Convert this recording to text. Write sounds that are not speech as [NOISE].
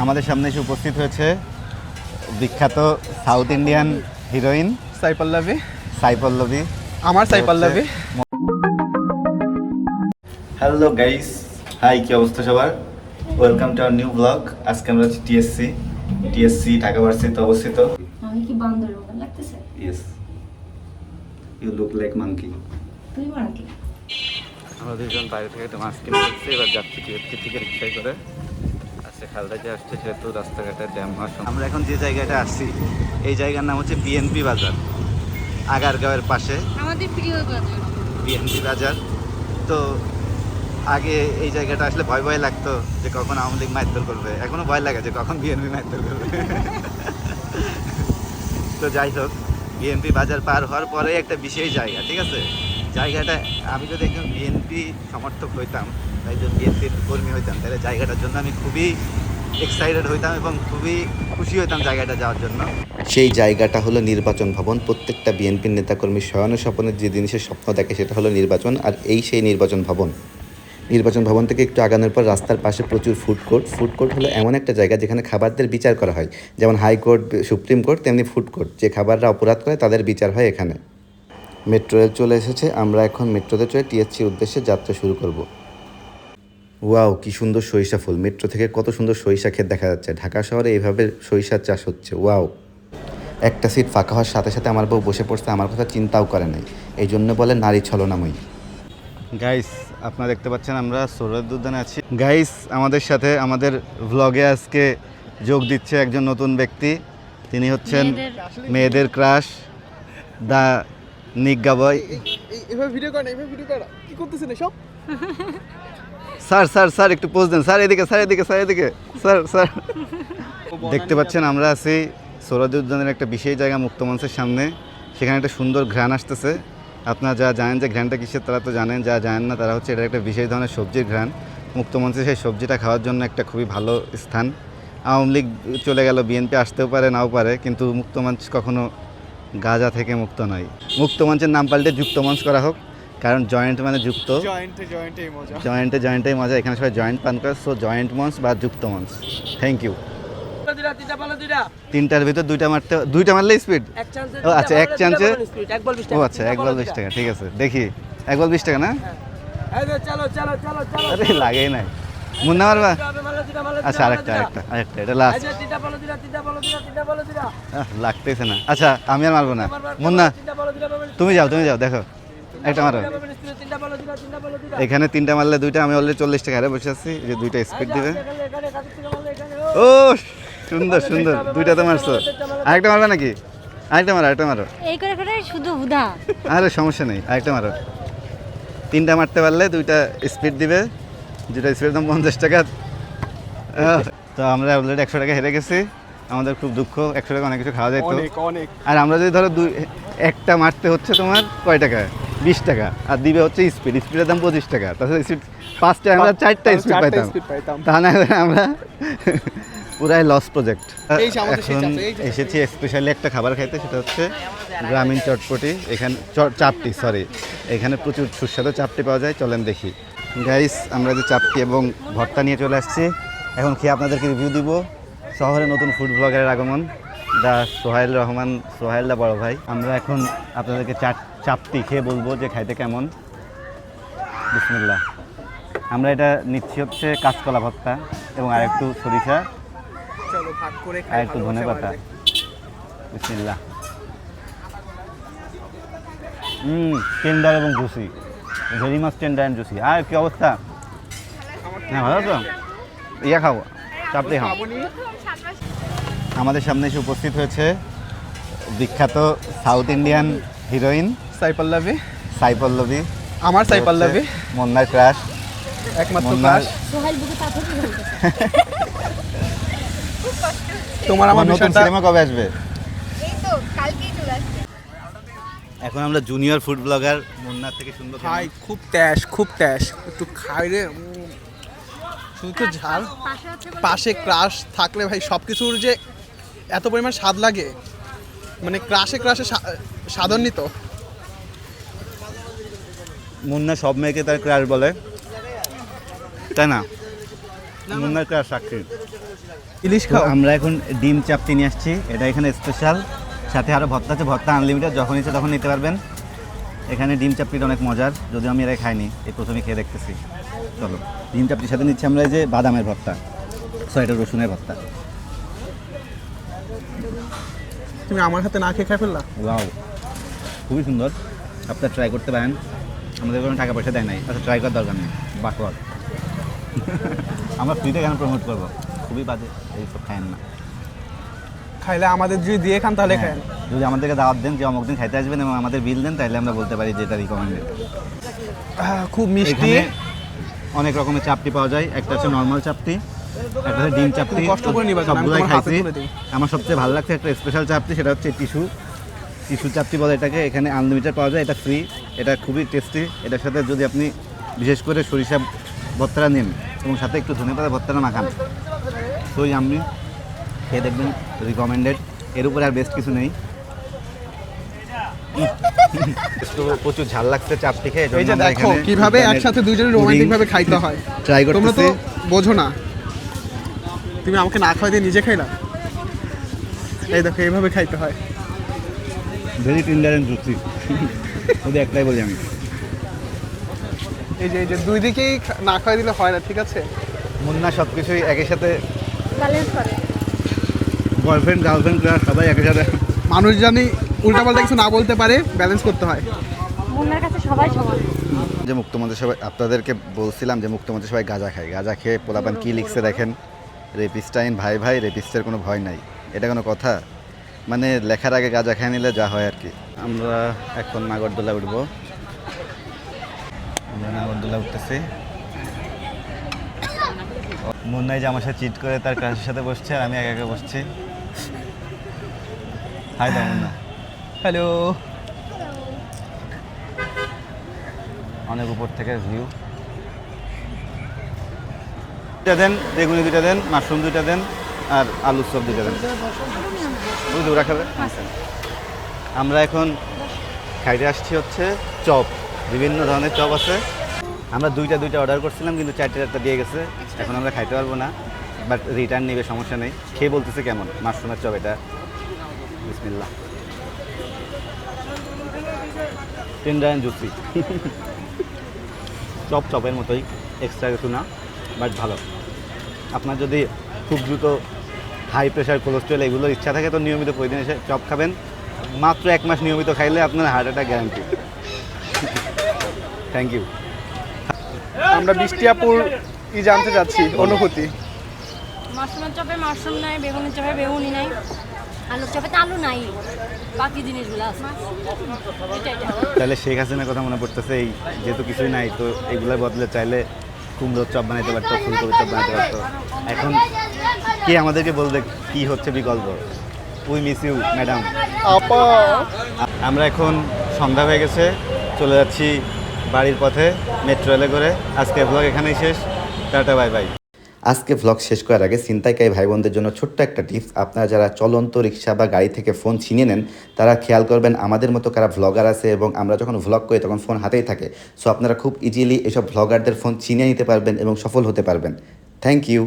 আমাদের সামনে এসে উপস্থিত হয়েছে বিখ্যাত south Indian heroine. Sai Pallavi সাই পল্লবী আমার Sai Pallavi hello guys hi কি অবস্থা সবার? Welcome to our new blog আজকে আমরা হচ্ছে টিএসসি টিএসসি ঢাকা ভার্সিটিতে অবস্থিত। আমি কি লাগতেছে? Yes you look like monkey তুই মারা কি? আমরা দুজন বাইরে থেকে একটা মাছ কিনে এবার যাচ্ছি টিএসসি থেকে রিক্সায় করে। খালদা যে আসছে সেহেতু রাস্তাঘাটে জ্যাম হওয়ার। আমরা এখন যে জায়গাটা আসছি এই জায়গার নাম হচ্ছে বিএনপি বাজার আগারগাঁওয়ের পাশে। আমাদের প্রিয় বাজার। বিএনপি বাজার। তো আগে এই জায়গাটা আসলে ভয় ভয় লাগতো যে কখন আওয়ামী লীগ মারধর করবে। এখনও ভয় লাগে যে কখন বিএনপি মারধর করবে। তো যাই হোক বিএনপি বাজার পার হওয়ার পরে একটা বিশেষ জায়গা ঠিক আছে? জায়গাটা আমি যদি একজন বিএনপি সমর্থক হইতাম একজন বিএনপির কর্মী হইতাম, তাহলে জায়গাটার জন্য আমি খুবই এক্সাইটেড হইতাম এবং খুবই খুশি হইতাম জায়গাটা যাওয়ার জন্য। সেই জায়গাটা হলো নির্বাচন ভবন। প্রত্যেকটা বিএনপির নেতাকর্মী শয়ন স্বপনের যে জিনিসের স্বপ্ন দেখে, সেটা হলো নির্বাচন আর এই সেই নির্বাচন ভবন। নির্বাচন ভবন থেকে একটু আগানোর পর রাস্তার পাশে প্রচুর ফুড কোর্ট ফুড কোর্ট হলো এমন একটা জায়গা যেখানে খাবারদের বিচার করা হয়। যেমন হাইকোর্ট সুপ্রিম কোর্ট তেমনি ফুড কোর্ট যে খাবাররা অপরাধ করে, তাদের বিচার হয় এখানে। মেট্রো রেল চলে এসেছে। আমরা এখন মেট্রোতে চলে টিএসসির উদ্দেশ্যে যাত্রা শুরু করব। ওয়াও কি সুন্দর সরিষা ফুল। মেট্রো থেকে কত সুন্দর সরিষা ক্ষেত দেখা যাচ্ছে। ঢাকা শহরে এইভাবে সরিষার চাষ হচ্ছে ওয়াও। একটা সিট ফাঁকা হওয়ার সাথে সাথে আমার বউ বসে পড়ছে আমার কথা চিন্তাও করে নাই। এই জন্য বলে নারী ছলনাময়ী। গাইস আপনারা দেখতে পাচ্ছেন আমরা উদ্যানে আছি। গাইস আমাদের সাথে আমাদের ভ্লগে আজকে যোগ দিচ্ছে একজন নতুন ব্যক্তি। তিনি হচ্ছেন মেয়েদের- মেয়েদের ক্রাশ দা নিজ্ঞা বয় ভিডিও কর ভিডিও কর। কি করতেছেন এসব? [LAUGHS] স্যার স্যার স্যার, একটু পোজ দেন। স্যার, এদিকে স্যার এদিকে স্যার এদিকে। Sir sir. দেখতে পাচ্ছেন, আমরা আছি সৌরদ উদ্যানের একটা বিশেষ জায়গা, মুক্তমঞ্চের সামনে। সেখানে একটা সুন্দর ঘ্রাণ আসতেছে। আপনারা যারা জানেন যে ঘ্রাণটা কিসের, তারা তো জানেন যা জানেন না, তারা হচ্ছে এটা একটা বিশেষ ধরনের সবজির ঘ্রাণ। মুক্তমঞ্চে সেই সবজিটা খাওয়ার জন্য একটা খুবই ভালো স্থান। আওয়ামী লীগ চলে গেল, বিএনপি আসতেও পারে, নাও পারে, কিন্তু মুক্তমঞ্চ কখনো গাজা থেকে মুক্ত নয়। মুক্তমঞ্চের নাম পাল্টে যুক্তমঞ্চ করা হোক। কারণ জয়েন্ট মানে যুক্ত। জয়েন্টে জয়েন্টে মজা। জয়েন্টে জয়েন্টেই মজা। এখানে সবাই জয়েন্ট পান করে। সো জয়েন্ট মঞ্চ বা যুক্ত মঞ্চ। থ্যাংক ইউ তিনটার ভিতর দুইটা মারতে দুইটা মারলে স্পিড ও আচ্ছা এক চান্সে ও আচ্ছা এক বল বিশ টাকা। ঠিক আছে। দেখি। এক বল বিশ টাকা না? চলো চলো চলো চলো। আরে লাগেই নাই। মুন্না মারবা? আচ্ছা আরেকটা আরেকটা আরেকটা এটা লাস্ট তিনটা বলো দিলা তিনটা বলো দিলা তিনটা বলো দিলা লাগতেছে না। আচ্ছা আমি আর মারবো না। মুন্না তুমি যাও তুমি যাও দেখো। একটা মারো। তিনটা বলো দিলা তিনটা বলো দিলা এখানে তিনটা মারলে দুইটা আমি অলরেডি চল্লিশ টাকা হারে বসে আছি যে দুইটা স্পিড দিবে। এখানে এখানে কাছে থেকে মারলে এখানে ও সুন্দর সুন্দর দুইটা তো মারছো। আরেকটা মারবে নাকি? আরেকটা মারো আরেকটা মারো। এই করে করে শুধু উদা আরে সমস্যা নেই আরেকটা মারো। তিনটা মারতে পারলে দুইটা স্পিড দিবে দুইটা স্পিড দাম পঞ্চাশ টাকা। তো আমরা অলরেডি একশো টাকা হেরে গেছি। আমাদের খুব দুঃখ একশো টাকা অনেক কিছু খাওয়া যায় তো অনেক অনেক। আর আমরা যদি ধরো দুই একটা মারতে হচ্ছে তোমার কয় টাকা? বিশ টাকা আর দিবে হচ্ছে স্পিড স্পিডের দাম পঁচিশ টাকা। তাছাড়া স্পিড পাঁচটা আমরা চারটা স্পিড পাইতাম। তা না আমরা পুরাই লস প্রজেক্ট এখন এসেছি স্পেশালি একটা খাবার খাইতে সেটা হচ্ছে গ্রামীণ চটপটি। এখানে চাপটি সরি এখানে প্রচুর সুস্বাদু চাপটি পাওয়া যায় চলেন দেখি। গাইস আমরা যে চাপটি এবং ভর্তা নিয়ে চলে আসছি এখন খেয়ে আপনাদেরকে রিভিউ দিব। শহরে নতুন ফুড ব্লগারের আগমন দা সোহাইল রহমান সোহাইল দা বড় ভাই। আমরা এখন আপনাদেরকে চাট চাপটি খেয়ে বলব যে খাইতে কেমন। বিসমিল্লাহ। আমরা এটা নিচ্ছি হচ্ছে কাঁচকলা ভর্তা এবং আরেকটু সরিষা। চলো ভাগ করে আর একটু ধনে পাতা। বাড়বে। হুম টেন্ডার এবং জুসি ভেরি মাছ টেন্ডার অ্যান্ড জুসি আর কি অবস্থা? হ্যাঁ ভালো তো ইয়া খাও চাপড়ি খাও। আমাদের সামনে এসে উপস্থিত হয়েছে বিখ্যাত south Indian heroine Sai Pallavi সাই পল্লবী আমার সাই পল্লবী মন্নার ক্রাশ একমাত্র ক্রাশ সোহাইল বুকে পাথর তোমার আমার নতুন সিনেমা কবে আসবে? এই তো কালকেই চলে আসছে এখন আমরা জুনিয়র ফুড ব্লগার মুন্নার থেকে শুনব কেমন। ভাই খুব ট্যাশ খুব ট্যাশ একটু খাই রে শুধু তো ঝাল। পাশে ক্রাশ থাকলে ভাই সব কিছুর যে এত পরিমাণ স্বাদ লাগে মানে ক্রাশে ক্রাশে স্বাদান্বিত মুন্না সব মেয়েকে তার ক্রাশ বলে। তাই না? মুন্নার ক্রাশ সাক্ষী। ইলিশ খাও। আমরা এখন ডিম চাপটি নিয়ে আসছি। এটা এখানে স্পেশাল সাথে আরও ভর্তা আছে ভর্তা আনলিমিটেড যখন ইচ্ছে তখন নিতে পারবেন। এখানে ডিম চাপটিটা অনেক মজার যদিও আমি এরা খাইনি। এই প্রথমে খেয়ে দেখতেছি। চলো ডিম চাপটির সাথে নিচ্ছি আমরা এই যে বাদামের ভর্তা সো এটা রসুনের ভর্তা। তুমি আমার হাতে না খেয়ে খাই ফেললা? ওয়াও খুবই সুন্দর। আপনারা ট্রাই করতে পারেন। আমাদের কোনো টাকা পয়সা দেয় নাই আচ্ছা ট্রাই করার দরকার নেই বাকওয়াল আমরা ফ্রিতে কেন প্রমোট করব? খুবই বাজে এইসব খায়েন না। খাইলে আমাদের যদি দিয়ে খান তাহলে হ্যাঁ, খান যদি আমাদেরকে দাওয়াত দেন যে অমুক দিন খাইতে আসবেন এবং আমাদের বিল দেন তাহলে আমরা বলতে পারি যে এটা রিকমেন্ডেড খুব মিষ্টি। অনেক রকমের চাপটি পাওয়া যায়। একটা হচ্ছে নর্মাল চাপটি একটা হচ্ছে ডিম চাপটি কষ্ট করে নিবা সবগুলাই খাইছি। আমার সবচেয়ে ভালো লাগছে একটা স্পেশাল চাপটি সেটা হচ্ছে টিস্যু। টিস্যু চাপটি বলে এটাকে এখানে আনলিমিটেড পাওয়া যায় এটা ফ্রি এটা খুবই টেস্টি এটার সাথে যদি আপনি বিশেষ করে সরিষা ভর্তাটা নেন এবং সাথে একটু ধনে পাতা ভর্তাটা মাখান তো আমি খেয়ে দেখবেন রিকমেন্ডেড এর উপরে আর বেস্ট কিছু নেই। [LAUGHS] প্রচুর ঝাল লাগছে চাপটি খেয়ে এই যে দেখো কীভাবে একসাথে দুইজনে রোমান্টিক ভাবে খাইতে হয় ট্রাই তোমরা তো বোঝো না। তুমি আমাকে না খাওয়াই দিয়ে নিজে খাইলা? এই দেখো এইভাবে খাইতে হয়। ভেরি টেন্ডার অ্যান্ড জুসি শুধু একটাই বলি আমি। এই যে এই যে দুই দিকেই না খাওয়াই দিলে হয় না ঠিক আছে? মুন্না সব কিছুই একই সাথে ব্যালেন্স করে। বয়ফ্রেন্ড গার্লফ্রেন্ড সবাই একই সাথে। মানুষ জানি উল্টা উল্টাপাল্টা কিছু না বলতে পারে ব্যালেন্স করতে হয়। মুন্নার কাছে সবাই সমান। যে মুক্তমঞ্চে সবাই আপনাদেরকে বলছিলাম যে মুক্তমঞ্চে সবাই গাঁজা খায়। গাঁজা খেয়ে পোলাপান কী লিখছে দেখেন? রেপিস্টাইন ভাই ভাই রেপিস্টের কোনো ভয় নাই। এটা কোনো কথা? মানে লেখার আগে গাঁজা খেয়ে নিলে যা হয় আর কি। আমরা এখন নাগরদোলা উঠবো। আমরা নাগরদোলা উঠতেছি। মুন্নাই যে আমার সাথে চিট করে তার ক্লাসের সাথে বসছে আর আমি একা একা বসছি। হাই মুন্না। হ্যালো অনেক উপর থেকে ভিউ দুটা দেন, বেগুনি দুটা দেন, মাশরুম দুটা দেন। আর আলুর সব দুটা দেন। বুঝলি ওরা খাবে আমরা এখন খাইতে আসছি হচ্ছে চপ। বিভিন্ন ধরনের চপ আছে। আমরা দুইটা দুইটা অর্ডার করছিলাম, কিন্তু চারটে চারটা দিয়ে গেছে। এখন আমরা খাইতে পারব না বাট রিটার্ন নেবে, সমস্যা নেই। খেয়ে বলতেছে কেমন? মাশরুমের চপ এটা। বিসমিল্লা টেন্ডার অ্যান্ড জুসি। চপ, চপের মতোই। এক্সট্রা কিছু না বাট ভালো। আপনার যদি খুব দ্রুত হাই প্রেশার কোলেস্ট্রল এগুলোর ইচ্ছা থাকে তো নিয়মিত প্রতিদিন এসে চপ খাবেন। মাত্র এক মাস নিয়মিত খাইলে আপনার heart attack guarantee thank you আমরা বৃষ্টিয়াপুর ই জানতে যাচ্ছি অনুভূতি। মাশরুমের চপে মাশরুম নাই বেগুনের চপে বেগুনি নাই আলুর চপে তো আলু নাই। বাকি জিনিসগুলো আছে। তাহলে শেখ হাসিনার কথা মনে পড়তেছে এই যেহেতু কিছুই নাই তো এগুলোর বদলে চাইলে কুমড়োর চপ বানাইতে পারতো ফুলকপির চপ বানাইতে পারতো। এখন কে আমাদেরকে বলবে কি হচ্ছে বিকল্প? উই মিস ইউ ম্যাডাম আপা! আমরা এখন সন্ধ্যা হয়ে গেছে চলে যাচ্ছি বাড়ির পথে মেট্রো রেলে করে। আজকে ব্লগ এখানেই শেষ। টাটা বাই বাই আজকে ভ্লগ শেষ করার আগে ছিনতাইকারী ভাই বোনদের জন্য ছোট্ট একটা টিপস আপনারা যারা চলন্ত রিক্সা বা গাড়ি থেকে ফোন ছিনিয়ে নেন, তারা খেয়াল করবেন আমাদের মতো কারা ভ্লগার আছে এবং আমরা যখন ভ্লগ করি তখন ফোন হাতেই থাকে। সো আপনারা খুব ইজিলি এসব ভ্লগারদের ফোন ছিনিয়ে নিতে পারবেন এবং সফল হতে পারবেন। Thank you